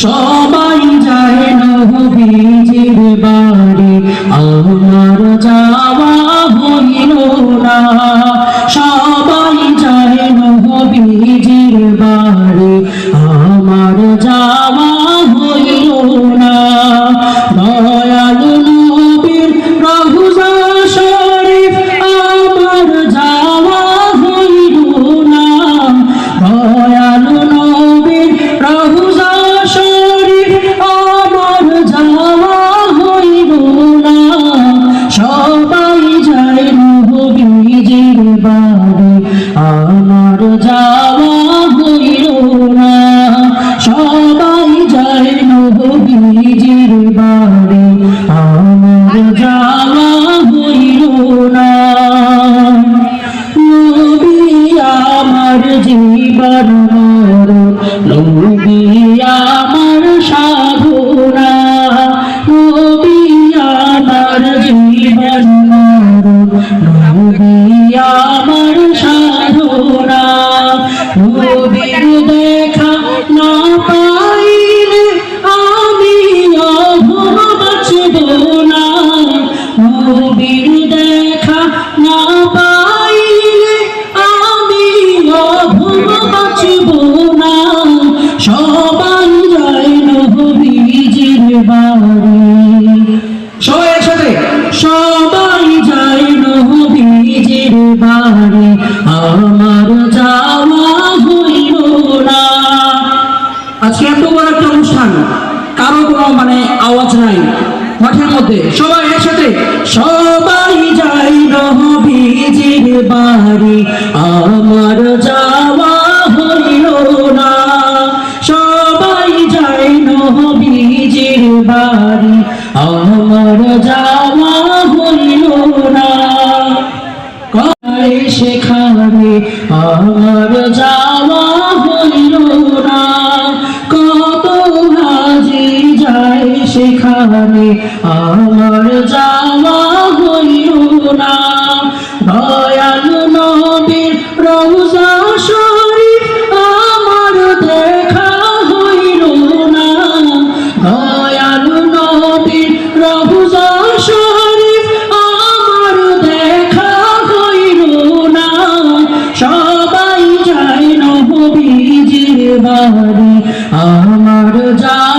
সবাই যায় নবীজির বাড়ি। আমার নবীজির বাড়ি, আমার যাওয়া হইল না। নবী আমার জীবন নবী আমার সাধনা। নবী আমার জীবন নবী আমার নাই মাঠের মধ্যে সবাই একসাথে, সবাই যাই নবীজির বাড়ি, আমার যাওয়া হইল না। সবাই যাই নবীজির বাড়ি, আমার যাওয়া হইল না। কয় সেখানে আমার যাওয়া সেখানে আমার যাওয়া হইল না। দয়াল নবীর রওজা শরীফ আমার দেখা হইল না। দয়াল নবীর রওজা শরীফ আমার দেখা হইল না। সবাই নবীজির বাড়ি। আমার যাওয়া